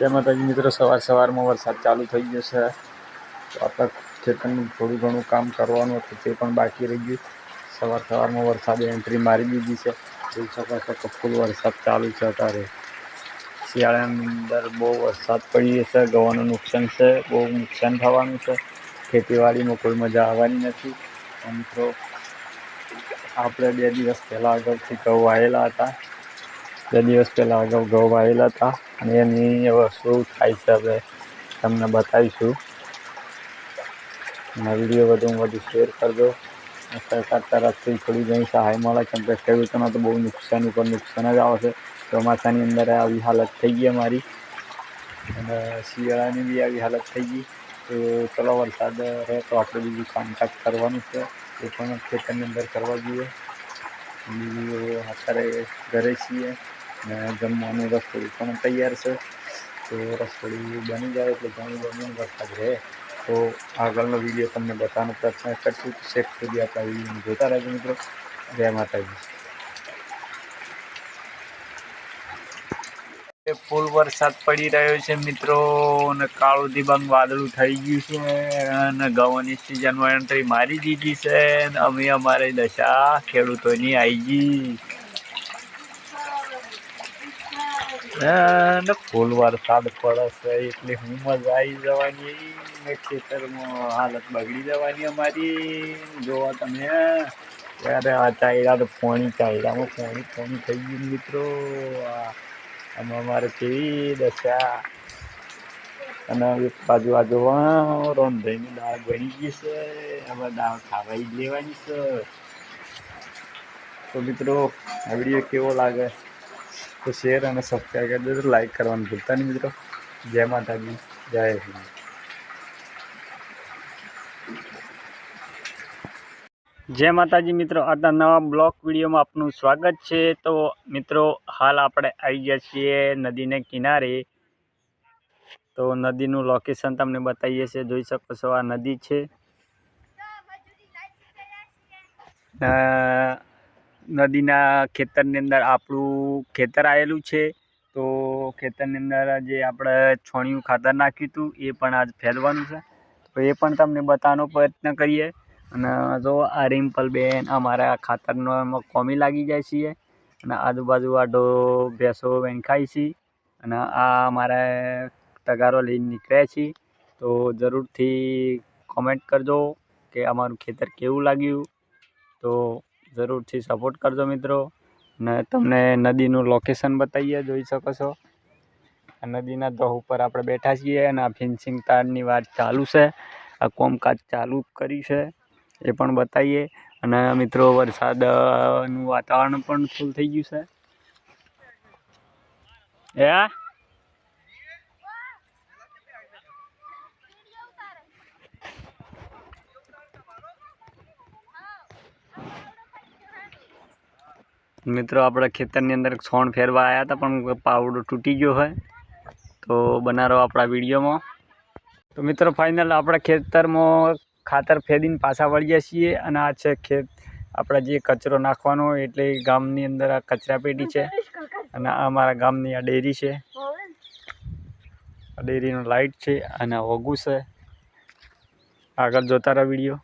જય માતાજી મિત્રો સવાર સવારમાં વરસાદ ચાલુ થઈ ગયો છે. તો આપણે ખેતરનું થોડું ઘણું કામ કરવાનું હતું, તે પણ બાકી રહી ગયું. સવાર સવારમાં વરસાદે એન્ટ્રી મારી દીધી છે. જોઈ શકો ફૂલ વરસાદ ચાલુ છે અત્યારે. શિયાળાની અંદર બહુ વરસાદ પડી છે, ગવાનું નુકસાન છે, બહુ નુકસાન થવાનું છે. ખેતીવાડીમાં કોઈ મજા આવવાની નથી. મિત્રો, આપણે બે દિવસ પહેલાં આગળથી ઘઉં વાયેલા હતા. બે દિવસ પહેલાં અગાઉ ઘઉં વાવેલા હતા અને એની હવે શું થાય છે હવે તમને બતાવીશું. અને વીડિયો વધુમાં વધુ શેર કરજો. સરકાર તરફથી થોડી ઘણી સહાય મળે કેમ કે ખેડૂતોને તો બહુ નુકસાન ઉપર નુકસાન જ આવે છે. ચોમાસાની અંદર આવી હાલત થઈ ગઈ અમારી. અને શિયાળાની બી આવી હાલત થઈ ગઈ. તો ચલો વરસાદ રહે તો આપણે બીજું કામકાજ કરવાનું છે. એ પણ ખેતરની અંદર કરવા જોઈએ. બીજું અત્યારે ઘરે છીએ. ને જમવાનું રસોડું પણ તૈયાર છે. તો રસોડું બની જાય એટલે જમી બમીને વરસાદ રહે. તો આગળનો વીડિયો તમને બતાવવાનો પ્રયત્ન કરશું. તો સુધી આપણા વિડીયોને જોતા રહેજો મિત્રો. જય માતાજી. ફૂલ વરસાદ પડી રહ્યો છે મિત્રો અને કાળું દિબાંગ વાદળું થઈ ગયું છે અને ગવાની સિઝનમાં એન્ટ્રી મારી દીધી છે અમે અમારી દશા ખેડૂતોની આવી ગઈ અને ફૂલ વરસાદ પડે છે, એટલે મજા આવી જવાની. ને ખેતરમાં હાલત બગડી જવાની અમારી. જોવા તમે ત્યારે આ ચાયડા તો પોણી ચાયડામાં પોણી પોણી થઈ ગયું મિત્રો. આમાં અમારે કેવી દશા. અને એક બાજુ આ જોવા રોંધાઈની દાળ બની ગઈ છે. હવે દાળ ખાવાઈ લેવાની છે. તો મિત્રો, આ વીડિયો કેવો લાગે? તો શેર અને સબસ્ક્રાઈબ કરી દેજો લાઈક કરવાનું ભૂલતા નહીં મિત્રો. જય માતાજી જય હિન્દ. જય માતાજી મિત્રો આજના નવા બ્લોક વિડીયોમાં આપનું સ્વાગત છે. તો મિત્રો હાલ આપણે આવી ગયા છીએ નદીને કિનારે. તો નદીનું લોકેશન તમને બતાવીએ છીએ. જોઈ શકો છો આ નદી છે. નદીના ખેતરની અંદર આપણું ખેતર આવેલું છે. તો ખેતરની અંદર જે આપણે છોણિયું ખાતર નાખ્યું હતું, એ પણ આજ ફેરવાનું છે. તો એ પણ તમને બતાવવાનો પ્રયત્ન કરીએ. અને જો આ રિમ્પલબેન અમારા ખાતરનો એમાં કોમી લાગી જાય છીએ. અને આજુબાજુ આડો ભેંસો વેંખાય છે. અને આ અમારે તગારો લઈને નીકળ્યા છીએ. તો જરૂરથી કોમેન્ટ કરજો કે અમારું ખેતર કેવું લાગ્યું. તો જરૂરથી સપોર્ટ કરજો મિત્રો. ને તમને નદીનું લોકેશન બતાવીએ, જોઈ શકો છો. આ નદીના દહ ઉપર આપણે બેઠા છીએ અને આ ફિન્સિંગ તારની વાત ચાલુ છે. આ કોમકાજ ચાલુ કરી છે. એ પણ બતાવીએ. અને મિત્રો, વરસાદનું વાતાવરણ પણ ફૂલ થઈ ગયું છે. એ મિત્રો, આપણે ખેતરની અંદર છોણ ફેરવા આવ્યા હતા, પણ પાવડો તૂટી ગયો હોય. તો બનારો આપણા વિડીયોમાં. તો મિત્રો ફાઇનલ આપણે ખેતરમાં ખાતર ફેરીને પાછા વળીએ છીએ, અને આ છે ખેત, આપણે જે કચરો નાખવાનો એટલે ગામની અંદર આ કચરાપેટી છે, અને આ અમારા ગામની આ ડેરી છે. આ ડેરીનો લાઇટ છે, અને વગુ છે. આગળ જોતા રહો વીડિયો.